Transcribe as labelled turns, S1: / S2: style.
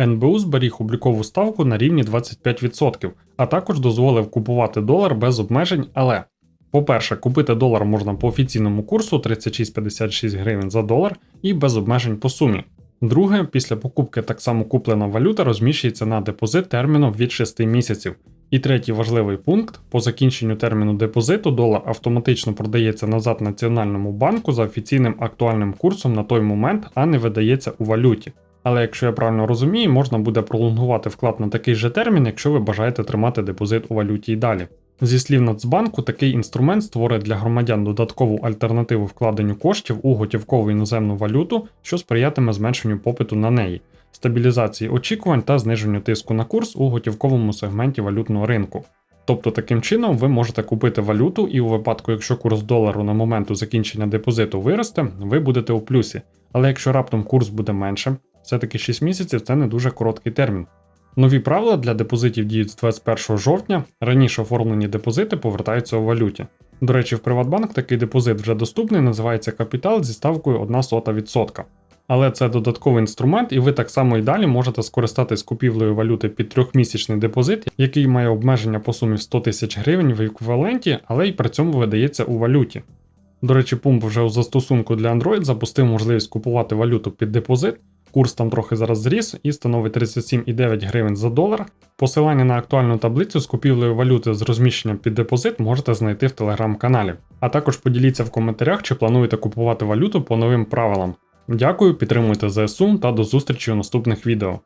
S1: НБУ зберіг облікову ставку на рівні 25%, а також дозволив купувати долар без обмежень, але. По-перше, купити долар можна по офіційному курсу 36,56 гривень за долар і без обмежень по сумі. Друге, після покупки так само куплена валюта розміщується на депозит терміном від 6 місяців. І третій важливий пункт: по закінченню терміну депозиту долар автоматично продається назад Національному банку за офіційним актуальним курсом на той момент, а не видається у валюті. Але якщо я правильно розумію, можна буде пролонгувати вклад на такий же термін, якщо ви бажаєте тримати депозит у валюті і далі. Зі слів Нацбанку, такий інструмент створить для громадян додаткову альтернативу вкладенню коштів у готівкову іноземну валюту, що сприятиме зменшенню попиту на неї, стабілізації очікувань та зниженню тиску на курс у готівковому сегменті валютного ринку. Тобто таким чином ви можете купити валюту, і у випадку, якщо курс долару на моменту закінчення депозиту виросте, ви будете у плюсі. Але якщо раптом курс буде меншим, все-таки 6 місяців це не дуже короткий термін. Нові правила для депозитів діють з 21 жовтня. Раніше оформлені депозити повертаються у валюті. До речі, в Приватбанк такий депозит вже доступний, називається капітал зі ставкою 1,01%. Але це додатковий інструмент, і ви так само і далі можете скористатись купівлею валюти під трьохмісячний депозит, який має обмеження по сумі 100 тисяч гривень в еквіваленті, але й при цьому видається у валюті. До речі, пумп вже у застосунку для Android запустив можливість купувати валюту під депозит. Курс там трохи зараз зріс і становить 37,9 гривень за долар. Посилання на актуальну таблицю з купівлею валюти з розміщенням під депозит можете знайти в телеграм-каналі. А також поділіться в коментарях, чи плануєте купувати валюту по новим правилам. Дякую, підтримуйте ЗСУ та до зустрічі у наступних відео.